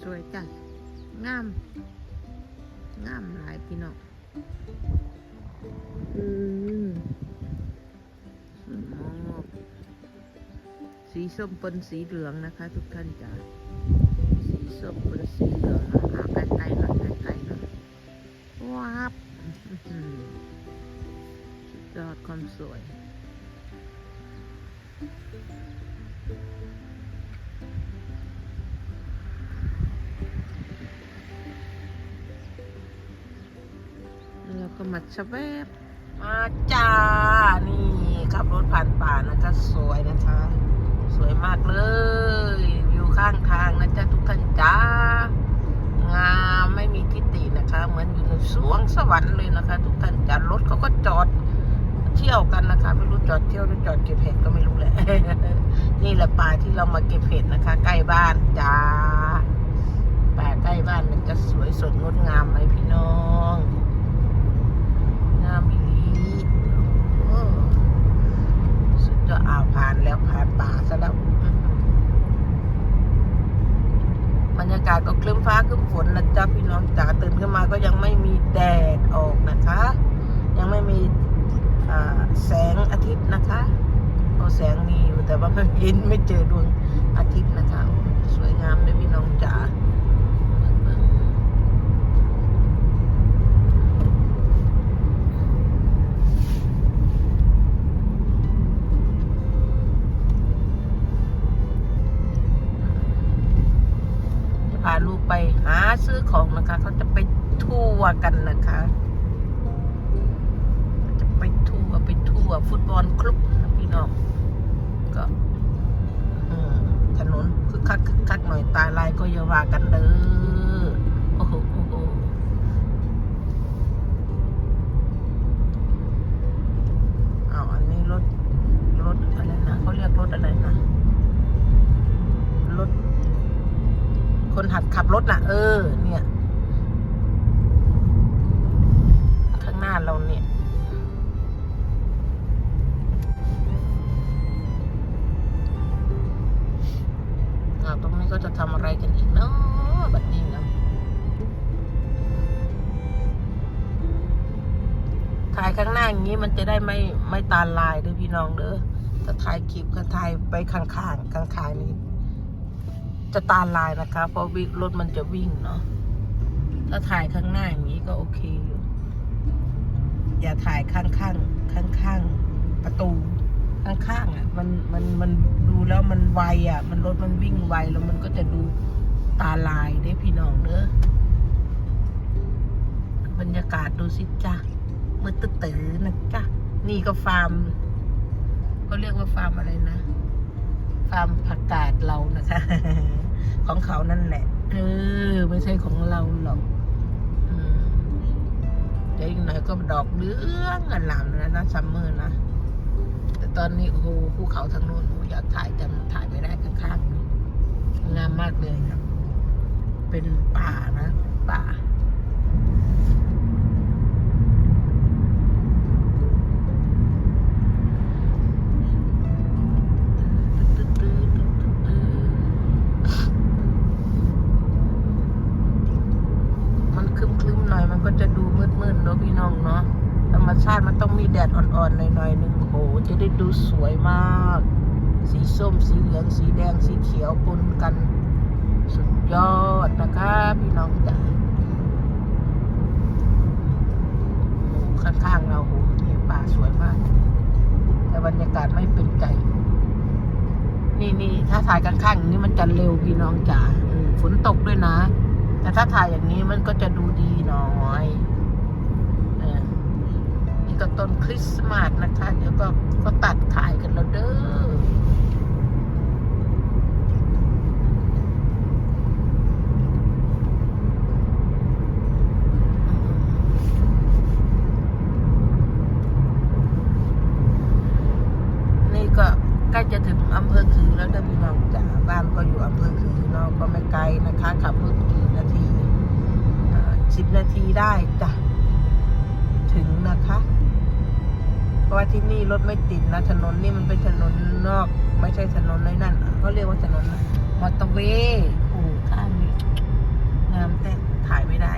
สวยจังงาม งามหลายพี่น้องอืมสีส้มปนสีเหลืองนะคะ ทุกท่านจ้ะสีส้มปนสีเหลืองนะใกล้ๆหน่อยใกล้ๆหน่อยว้าบสุดยอดความสวย แล้วก็มาชะแวบมาจ้า นี่ขับรถผ่านป่านะคะสวยนะคะสวยมากเลยวิวข้างทางนะจ๊ะทุกท่านจ้างามไม่มีทิฏฐินะคะ เหมือนอยู่ในสวงสวรรค์เลยนะคะ ทุกท่านจ้ารถเขาก็จอด ที่ยวกันนะคะ ไม่รู้จอดเที่ยวหรือจอดเก็บเห็ดก็ไม่รู้แหละ นี่แหละป่าที่เรามาเก็บเห็ดนะคะ ใกล้บ้านจ้าป่าใกล้บ้านมันจะสวยสดงดงามไหมพี่น้องงามอีหลีสุดจะอ่าวผ่านแล้วผ่านป่าซะแล้วบรรยากาศก็คลึ้มฟ้าคลึ้มฝนนะจ๊ะพี่น้องจ๋าตื่นขึ้นมาก็ยังไม่มีแดดออกนะคะ ยังไม่มี แสงอาทิตย์นะคะก็แสงมีอยู่แต่ว่าไม่เห็นไม่เจอดวงอาทิตย์นะคะ สวยงามเลยพี่น้องจ๋าจะพาลูกไปหาซื้อของนะคะ เขาจะไปทัวร์กันนะคะ ไปทัวร์ไปทัวร์ฟุตบอลคลุบนะพี่น้องก็อืมถนนคึกคักคึกคักหน่อยตายลายก็อย่าว่ากันเด้อโอ้โหโอ้โหเอาอันนี้รถรถอะไรนะเขาเรียกรถอะไรนะรถคนหัดขับรถน่ะ เออ เนี่ย ข้างหน้าเราเนี่ย นี้ก็จะทำอะไรกันอีกเนาะบัดนี้นะถ่ายข้างหน้าอย่างนี้มันจะได้ไม่ไม่ตาลายเด้วยพี่น้องเด้อถ้าถ่ายคลิปก็ถ่ายไปข้างๆข้างๆนี้จะตาลายนะคะ เพราะวิ่งรถมันจะวิ่งเนาะถ้าถ่ายข้างหน้าอย่างนี้ก็โอเคอยู่อย่าถ่ายข้างข้างข้างข้างๆประตู ข้างๆอะมันมันมันดูแล้วมันไวอะ มันรถมันวิ่งไวแล้วมันก็จะดูตาลายได้พี่น้องเด้อบรรยากาศดูสิจ้ะมืดตื้อๆนะจ๊ะนี่ก็ฟาร์มก็เรียกว่าฟาร์มอะไรนะฟาร์มผักกาดเรานะคะ ของเขานั่นแหละเออไม่ใช่ของเราหรอกเดี๋ยวอีกหน่อยก็ดอกเลืองอลามแล้วนะซัมเมอร์นะ ตอนนี้โอ้โหภูเขาทางโน้นโอ้อยากถ่ายแต่มันถ่ายไม่ได้ข้างๆงามมากเลยครับ เป็นป่านะป่ามันครึมๆหน่อยมันก็จะดูมืดๆเนาะพี่น้องเนาะ ธรรมชาติมันต้องมีแดดอ่อนๆหน่อยๆหนึงโอ้โหจะได้ดูสวยมาก สีส้มสีเหลืองสีแดงสีเขียวปนกัน สุดยอดนะคะพี่น้องจ๋าข้างๆเราโอ้โหนี่ป่าสวยมาก แต่บรรยากาศไม่เป็นใจ นี่นี่ถ้าถ่ายข้างๆอย่างนี้มันจะเร็วพี่น้องจ๋าฝนตกด้วยนะ แต่ถ้าถ่ายอย่างนี้มันก็จะดูดีหน่อย ก็ต้นคริสต์มาสนะคะ เดี๋ยวก็ก็ตัดขายกันแล้วเด้อนี่ก็ใกล้จะถึงอำเภอคือแล้วนะพี่น้องจ๋าบ้านก็อยู่อำเภอคือเนาะก็ไม่ไกลนะคะขับรถกี่นาทีสิบนาทีได้จ้ะ ถึงนะคะ เพราะว่าที่นี่รถไม่ติดนะถนนนี่มันเป็นถนนนอก ไม่ใช่ถนนในนั่นเขาเรียกว่าถนนมอเตอร์เวย์ขู่ข้ามน้มแต่ถ่ายไม่ได้